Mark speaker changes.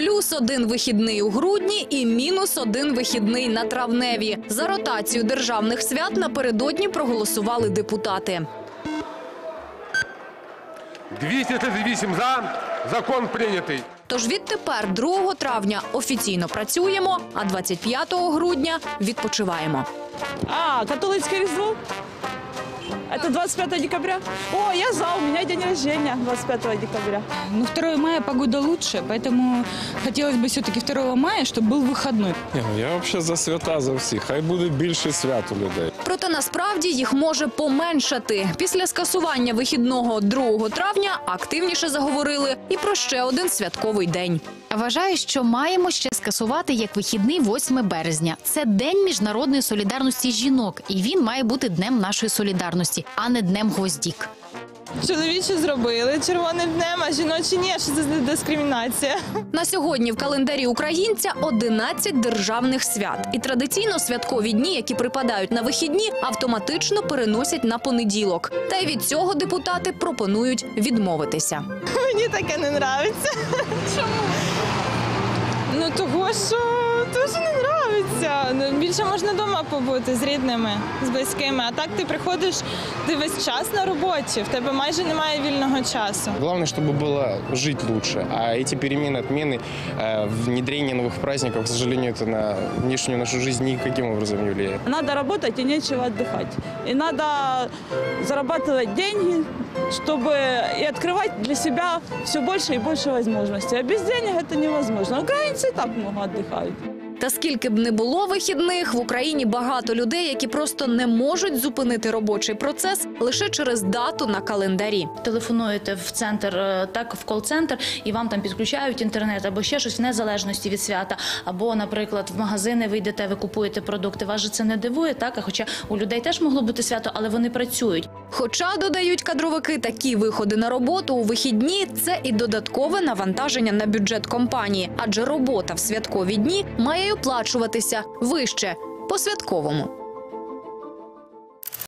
Speaker 1: Плюс один вихідний у грудні і мінус один вихідний на травневі. За ротацію державних свят напередодні проголосували депутати.
Speaker 2: 238 за. Закон прийнятий.
Speaker 1: Тож відтепер 2 травня офіційно працюємо, а 25 грудня відпочиваємо.
Speaker 3: А, католицкое Різдво? Это 25 декабря? О, я за, у меня день рождения 25 декабря.
Speaker 4: Ну, 2 мая погода лучше, поэтому хотелось бы все-таки 2 мая, чтобы был выходной.
Speaker 5: Ні, ну я взагалі за свята за всіх. Хай буде більше свят у людей.
Speaker 1: Проте насправді їх може поменшати. Після скасування вихідного 2 травня активніше заговорили і про ще один святковий день.
Speaker 6: Вважаю, що маємо ще скасувати як вихідний 8 березня. Це день міжнародної солідарності жінок, і він має бути днем нашої солідарності, а не днем гвоздік.
Speaker 3: Чоловічі зробили червоним днем, а жіночі ні, що це дискримінація.
Speaker 1: На сьогодні в календарі українця 11 державних свят. І традиційно святкові дні, які припадають на вихідні, автоматично переносять на понеділок. Та й від цього депутати пропонують відмовитися.
Speaker 3: Мені таке не нравиться. Чому? Ну того, що більше можна вдома побути з рідними, з близькими. А так ти приходиш, ти весь час на роботі, в тебе майже немає вільного часу.
Speaker 7: Главное, чтобы было жить лучше. А эти перемены, отмены, э, внедрение новых праздников, к сожалению, это на внешнюю нашу жизнь никаким образом не влияет.
Speaker 3: Надо работать и нечего отдыхать. И надо зарабатывать деньги, чтобы и открывать для себя все больше и больше возможностей. А без денег это невозможно. Украинцы и так много отдыхают.
Speaker 1: Та скільки б не було вихідних, в Україні багато людей, які просто не можуть зупинити робочий процес лише через дату на календарі.
Speaker 8: телефонуєте в центр, е, так в кол-центр, і вам там підключають інтернет або ще щось в незалежності від свята. Або, наприклад, в магазини ви йдете, ви купуєте продукти. Вас же це не дивує, так? А хоча у людей теж могло бути свято, але вони працюють.
Speaker 1: Хоча додають кадровики, такі виходи на роботу у вихідні це і додаткове навантаження на бюджет компанії, адже робота в святкові дні має оплачуватися вище по святковому.